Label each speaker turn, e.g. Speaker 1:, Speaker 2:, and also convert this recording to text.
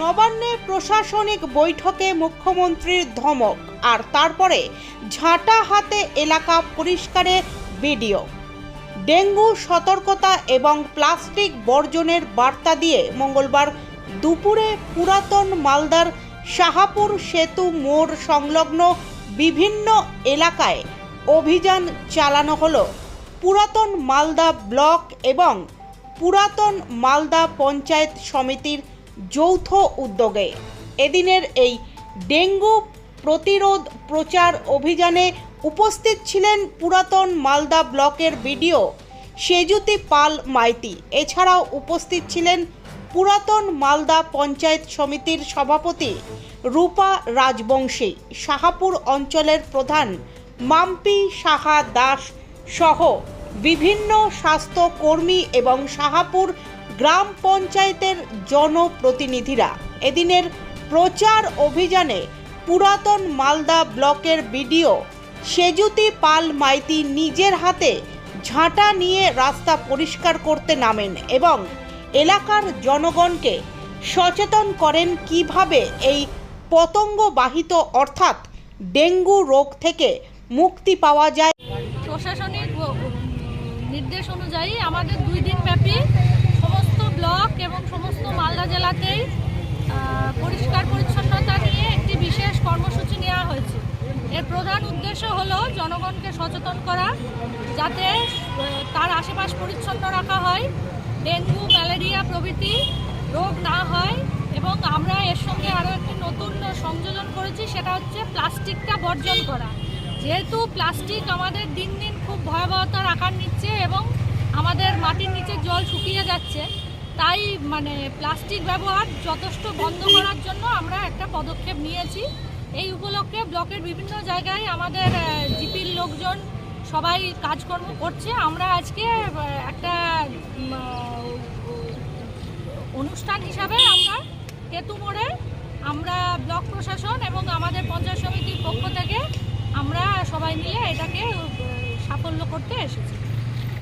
Speaker 1: নবান্নে প্রশাসনিক বৈঠকে মুখ্যমন্ত্রীর ধমক আর তারপরে ঝাঁটা হাতে এলাকা পরিষ্কারে বিডিও ডেঙ্গু, সতর্কতা এবং প্লাস্টিক বর্জনের বার্তা দিয়ে মঙ্গলবার দুপুরে পুরাতন মালদার শাহাপুর সেতু মোড় সংলগ্ন বিভিন্ন এলাকায় অভিযান চালানো হলো। পুরাতন মালদা ব্লক এবং পুরাতন মালদা পঞ্চায়েত সমিতির যৌথ উদ্যোগে। এদিনের এই ডেঙ্গু প্রতিরোধ প্রচার অভিযানে উপস্থিত ছিলেন পুরাতন মালদা ব্লকের বিডিও সেজুতি পাল মাইতি। এছাড়াও উপস্থিত ছিলেন পুরাতন মালদা পঞ্চায়েত সমিতির সভাপতি রূপা রাজবংশী, শাহাপুর অঞ্চলের প্রধান মাম্পি সাহা দাস সহ বিভিন্ন স্বাস্থ্য কর্মী এবং শাহাপুর গ্রাম পঞ্চায়েতের জনপ্রতিনিধিরা। এদিনের প্রচার অভিযানে পুরাতন মালদা ব্লকের বিডিও সেজুতি পাল মাইতি নিজের হাতে ঝাঁটা নিয়ে রাস্তা পরিষ্কার করতে নামেন এবং এলাকার জনগণকে সচেতন করেন কীভাবে এই পতঙ্গবাহিত অর্থাৎ ডেঙ্গু রোগ থেকে মুক্তি পাওয়া যায়।
Speaker 2: প্রশাসনিক নির্দেশ অনুযায়ী আমাদের দুই দিন এবং সমস্ত মালদা জেলাতেই পরিষ্কার পরিচ্ছন্নতা নিয়ে একটি বিশেষ কর্মসূচি নেওয়া হয়েছে। এর প্রধান উদ্দেশ্য হলো জনগণকে সচেতন করা, যাতে তার আশেপাশ পরিচ্ছন্ন রাখা হয়, ডেঙ্গু, ম্যালেরিয়া প্রভৃতি রোগ না হয় এবং আমরা এর সঙ্গে আরও একটি নতুন সংযোজন করেছি, সেটা হচ্ছে প্লাস্টিকটা বর্জন করা। যেহেতু প্লাস্টিক আমাদের দিন দিন খুব ভয়াবহতার আকার নিচ্ছে এবং আমাদের মাটির নিচে জল শুকিয়ে যাচ্ছে তাই মানে প্লাস্টিক ব্যবহার যথেষ্ট বন্ধ করার জন্য আমরা একটা পদক্ষেপ নিয়েছি। এই উপলক্ষে ব্লকের বিভিন্ন জায়গায় আমাদের জিপির লোকজন সবাই কাজকর্ম করছে। আমরা আজকে একটা অনুষ্ঠান হিসাবে আমরা কেতু মোড়ে আমরা ব্লক প্রশাসন এবং আমাদের পঞ্চায়েত সমিতির পক্ষ থেকে আমরা সবাই মিলে এটাকে সাফল্য করতে এসেছি।